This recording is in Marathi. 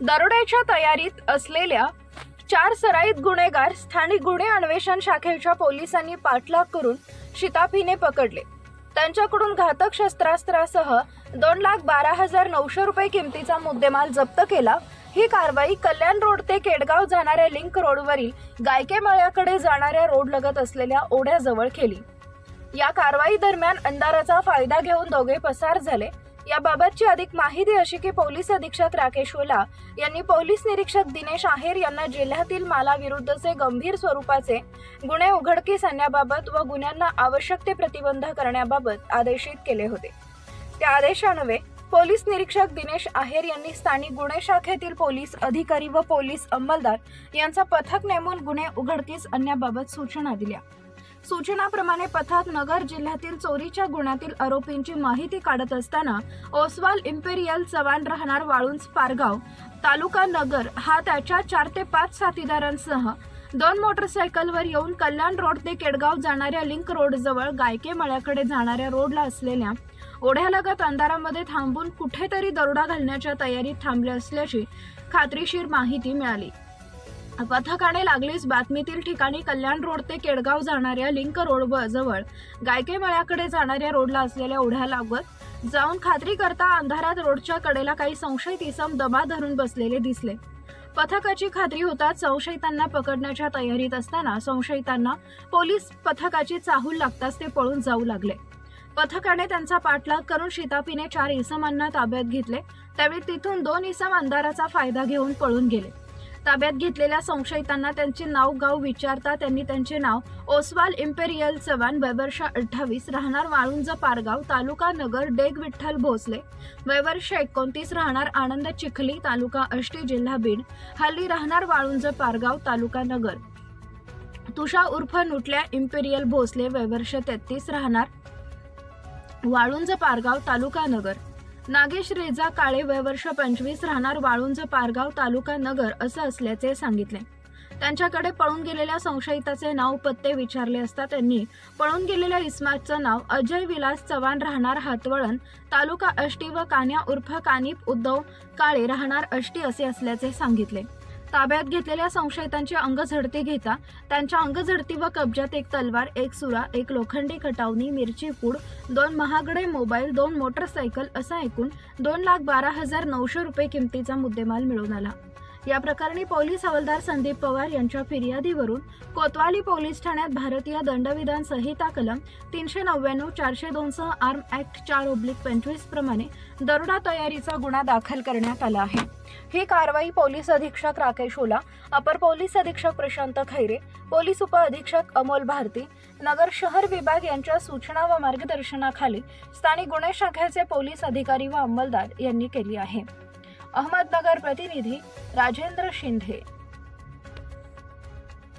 दरोड्याच्या तयारीत असलेल्या चार सराईत गुन्हेगार स्थानिक गुन्हे अन्वेषण शाखेच्या पोलिसांनी पाठलाग करून शिताफीने पकडले. त्यांच्याकडून घातक शस्त्रास्त्रासह दोन लाख बारा हजार नऊशे रुपये किमतीचा मुद्देमाल जप्त केला. ही कारवाई कल्याण रोड ते केडगाव जाणाऱ्या लिंक रोडवरील गायके मळ्याकडे जाणाऱ्या रोड लगत असलेल्या ओढ्याजवळ केली. या कारवाई दरम्यान अंधाराचा फायदा घेऊन दोघे पसार झाले. याबाबतची अधिक माहिती अशी की पोलीस अधीक्षक राकेश ओला यांनी पोलीस निरीक्षक दिनेश आहेर यांना जिल्ह्यातील मालाविरुद्धचे गंभीर स्वरूपाचे गुन्हे उघडकीस आणण्याबाबत व गुन्ह्यांना आवश्यक ते प्रतिबंध करण्याबाबत आदेशित केले होते. त्या आदेशान्वये पोलीस निरीक्षक दिनेश आहेर यांनी स्थानिक गुन्हे शाखेतील पोलीस अधिकारी व पोलीस अंमलदार यांचा पथक नेमून गुन्हे उघडकीस आणण्याबाबत सूचना दिल्या. सूचनाप्रमाणे पथक नगर जिल्ह्यातील चोरीच्या गुन्ह्यातील आरोपींची माहिती काढत असताना ओसवाल इम्पेरियल चव्हाण राहणार वाळुंज पारगाव तालुका नगर हा त्याच्या चार ते पाच साथीदारांसह दोन मोटरसायकलवर येऊन कल्याण रोड ते केडगाव जाणाऱ्या लिंक रोडजवळ गायके मळ्याकडे जाणाऱ्या रोडला असलेल्या ओढ्यालगत अंधारामध्ये थांबून कुठेतरी दरोडा घालण्याच्या तयारीत थांबले असल्याची खात्रीशीर माहिती मिळाली. पथकाने लागलीच बातमीतील ठिकाणी कल्याण रोड ते केडगाव जाणाऱ्या लिंक रोड जवळ गायके मळ्याकडे जाणाऱ्या रोडला असलेल्या ओढ्यालागत जाऊन खात्री करता अंधारात रोडच्या कडेला काही संशयित इसम दबा धरून बसलेले दिसले. पथकाची खात्री होताच संशयितांना पकडण्याच्या तयारीत असताना संशयितांना पोलीस पथकाची चाहूल लागताच ते पळून जाऊ लागले. पथकाने त्यांचा पाठलाग करून शितापीने चार इसमांना ताब्यात घेतले. त्यावेळी तिथून दोन इसम अंधाराचा फायदा घेऊन पळून गेले. ताब्यात घेतलेल्या संशयितांना त्यांचे नाव गाव विचारता त्यांनी त्यांचे नाव ओसवाल इम्पेरियल चव्हाण वयवर्ष अठ्ठावीस राहणार वाळुंज पारगाव तालुका नगर डेग विठ्ठल भोसले. वयवर्ष एकोणतीस राहणार आनंद चिखली तालुका अष्टी जिल्हा बीड. हल्ली राहणार वाळुंज पारगाव तालुका नगर. तुषा उर्फ नुटल्या इम्पेरियल भोसले वयवर्ष तेहतीस राहणार वाळुंज पारगाव तालुका नगर. नागेश रेजा काळे वयवर्ष पंचवीस राहणार वाळुंज पारगाव तालुका नगर असं असल्याचे सांगितले. त्यांच्याकडे पळून गेलेल्या संशयिताचे नाव पत्ते विचारले असता त्यांनी पळून गेलेल्या इस्मातचं नाव अजय विलास चव्हाण राहणार हातवळण तालुका अष्टी व कान्या उर्फ कानिप उद्धव काळे राहणार अष्टी असे असल्याचे सांगितले. ताब्यात घेतलेल्या संशयितांची अंगझडती घेता त्यांच्या अंगझडती व कब्जात एक तलवार एक सुरा एक लोखंडी खटावणी मिरची पूड दोन महागडे मोबाईल दोन मोटरसायकल असा एकूण दोन लाख बारा हजार नऊशे रुपये किमतीचा मुद्देमाल मिळून आला. या प्रकरणी पोलीस हवालदार संदीप पवार यांच्या फिर्यादीवरून कोतवाली पोलीस ठाण्यात भारतीय दंडविधान संहिता कलम तीनशे नव्याण्णव चारशे दोन सह आर्म ऍक्ट चार ओब्लिक पंचवीस प्रमाणे दरोडा तयारीचा गुन्हा दाखल करण्यात आला आहे. ही कारवाई पोलीस अधीक्षक राकेश ओला अपर पोलीस अधीक्षक प्रशांत खैरे पोलीस उपअधीक्षक अमोल भारती नगर शहर विभाग यांच्या सूचना व मार्गदर्शनाखाली स्थानिक गुन्हे शाखेचे पोलीस अधिकारी व अंमलदार यांनी केली आहे. अहमदनगर प्रतिनिधी राजेंद्र शिंदे।